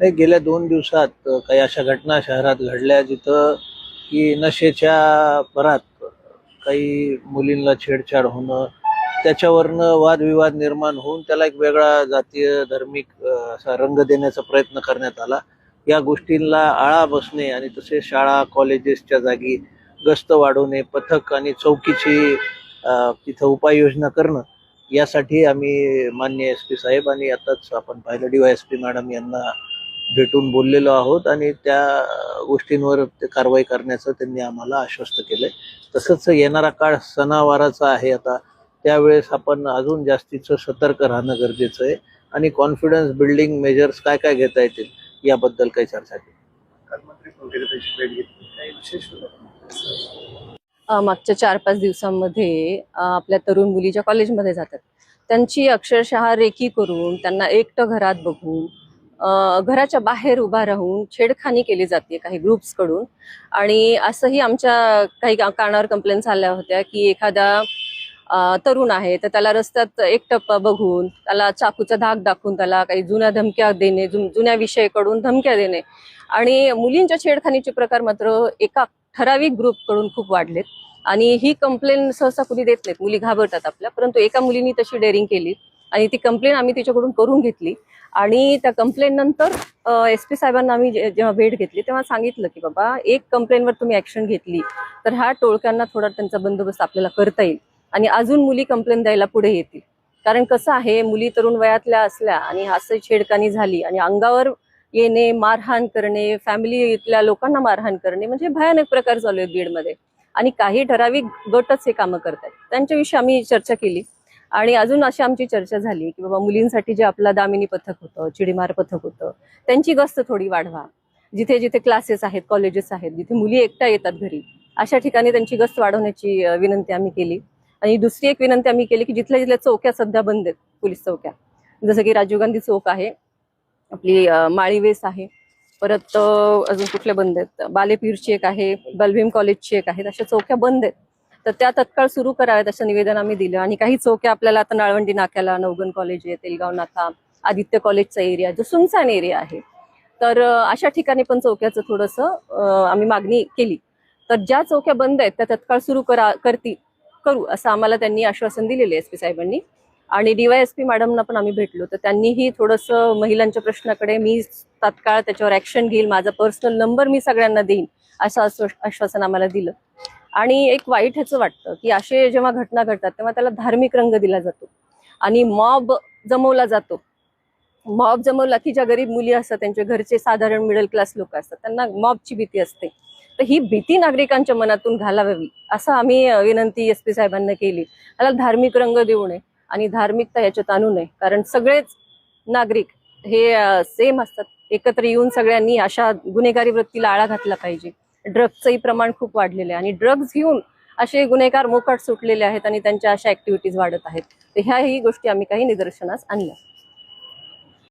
नाही गेल्या दोन दिवसात काही अशा घटना शहरात घडल्या जिथं की नशेच्या भरात काही मुलींना छेडछाड होणं त्याच्यावरनं वादविवाद निर्माण होऊन त्याला एक वेगळा जातीय धार्मिक असा रंग देण्याचा प्रयत्न करण्यात आला. या गोष्टींना आळा बसणे आणि तसेच शाळा कॉलेजेसच्या जागी गस्त वाढवणे पथक आणि चौकीची तिथं उपाययोजना करणं यासाठी आम्ही मान्य एस पी साहेब आणि आताच आपण पाहिलं D Y S P madam यांना भेटून बोललेलो आहोत आणि त्या गोष्टींवर ते कारवाई करण्याचं त्यांनी आम्हाला आश्वस्त केलंय. तसंच येणारा काळ सणावाराचा आहे आता. त्यावेळेस आपण अजून जास्तीचं सतर्क राहणं गरजेचं आहे. आणि कॉन्फिडन्स बिल्डिंग मेजर्स काय काय घेता येतील याबद्दल काही चर्चा केली. काल मंत्री पंकजाताईची भेट घेतली. काही विशेष होतं अ, मागच्या चार पाच दिवसांमध्ये आपल्या तरुण मुली ज्या कॉलेजमध्ये जातात त्यांची अक्षरशः रेकी करून त्यांना एकटं घरात बघून घराच्या बाहेर उभा राहून छेडखानी केली जाते काही ग्रुप्सकडून आणि असंही आमच्या काही का- कानावर कंप्लेंट्स आल्या होत्या की एखादा तरुण आहे तर त्याला रस्त्यात एकटं बघून त्याला चाकूचा धाक दाखवून त्याला काही जुन्या धमक्या देणे जुन्या विषयाकडून धमक्या देणे. आणि मुलींच्या छेडखानीचे प्रकार मात्र एका ठराविक ग्रुपकडून खूप वाढलेत. आणि ही कंप्लेन सहसा कुणी देत नाहीत. मुली घाबरतात आपल्या परंतु एका मुलीनी तशी डेअरिंग केली. आणि ती कंप्लेंट आम्ही तिच्याकडून करून घेतली. आणि त्या कंप्लेंट नंतर एस पी साहेबांना आम्ही जेव्हा भेट घेतली तेव्हा सांगितलं की बाबा एक कंप्लेंटवर तुम्ही ऍक्शन घेतली तर ह्या टोळक्यांना थोडा त्यांचा बंदोबस्त आपल्याला करता येईल. आणि अजून मुली कंप्लेंट द्यायला पुढे येतील. कारण कसं आहे मुली तरुण वयातल्या असल्या आणि हास्य छेडकानी झाली आणि अंगावर येणे मारहाण करणे फॅमिलीतल्या लोकांना मारहाण करणे म्हणजे भयानक प्रकार चालू आहेत बीडमध्ये. आणि काही ठराविक गटच हे कामं करतात त्यांच्याविषयी आम्ही चर्चा केली. आणि अजून अशी आमची चर्चा झाली की बाबा मुलींसाठी जे आपलं दामिनी पथक होतं चिडीमार पथक होतं त्यांची गस्त थोडी वाढवा. जिथे जिथे क्लासेस आहेत कॉलेजेस आहेत जिथे मुली एकट्या येतात घरी अशा ठिकाणी त्यांची गस्त वाढवण्याची विनंती आम्ही केली. आणि दुसरी एक विनंती आम्ही केली की जिथल्या जिथल्या चौक्या सध्या बंद आहेत पोलीस चौक्या. जसं की राजीव गांधी चौक आहे आपली माळीवेस आहे परत अजून कुठल्या बंद आहेत? बालेपीरची एक आहे बलभीम कॉलेजची एक आहेत अशा चौक्या बंद आहेत. तर त्या तत्काळ सुरू कराव्यात असं निवेदन आम्ही दिलं. आणि काही चौक्या आपल्याला आता नाळवंडी नाक्याला नवगण कॉलेज आहे तेलगाव नाका आदित्य कॉलेजचा एरिया जो सुनसान एरिया आहे. तर अशा ठिकाणी पण चौक्याचं थोडंसं आम्ही मागणी केली. तर ज्या चौक्या बंद आहेत त्या तत्काळ सुरू करा करती करू असं आम्हाला त्यांनी आश्वासन दिलेले एस पी साहेबांनी. आणि डीवायएसपी मॅडमना पण आम्ही भेटलो. तर त्यांनीही थोडंसं महिलांच्या प्रश्नाकडे मी तात्काळ त्याच्यावर ऍक्शन घेईल माझा पर्सनल नंबर मी सगळ्यांना देईन असं आश्वासन आम्हाला दिलं. आणि एक वाईट ह्याचं वाटतं की असे जेव्हा घटना घडतात तेव्हा त्याला धार्मिक रंग दिला जातो. आणि मॉब जमवला जातो. मॉब जमवला की ज्या गरीब मुली असतात त्यांचे घरचे साधारण मिडल क्लास लोक असतात त्यांना मॉबची भीती असते. तर ही भीती नागरिकांच्या मनातून घालावी असं आम्ही विनंती एस पी साहेबांना केली. त्याला धार्मिक रंग देऊ नये आणि धार्मिकता याच्यात आणू नये कारण सगळेच नागरिक हे सेम असतात. एकत्र येऊन सगळ्यांनी अशा गुन्हेगारी वृत्तीला आळा घातला पाहिजे. ड्रग्सचंही प्रमाण खूप वाढलेलं आहे. आणि ड्रग्ज घेऊन असे गुन्हेगार मोकाट सुटलेले आहेत आणि त्यांच्या अशा ऍक्टिव्हिटीज वाढत आहेत. तर ह्याही गोष्टी आम्ही काही निदर्शनास आणल्या.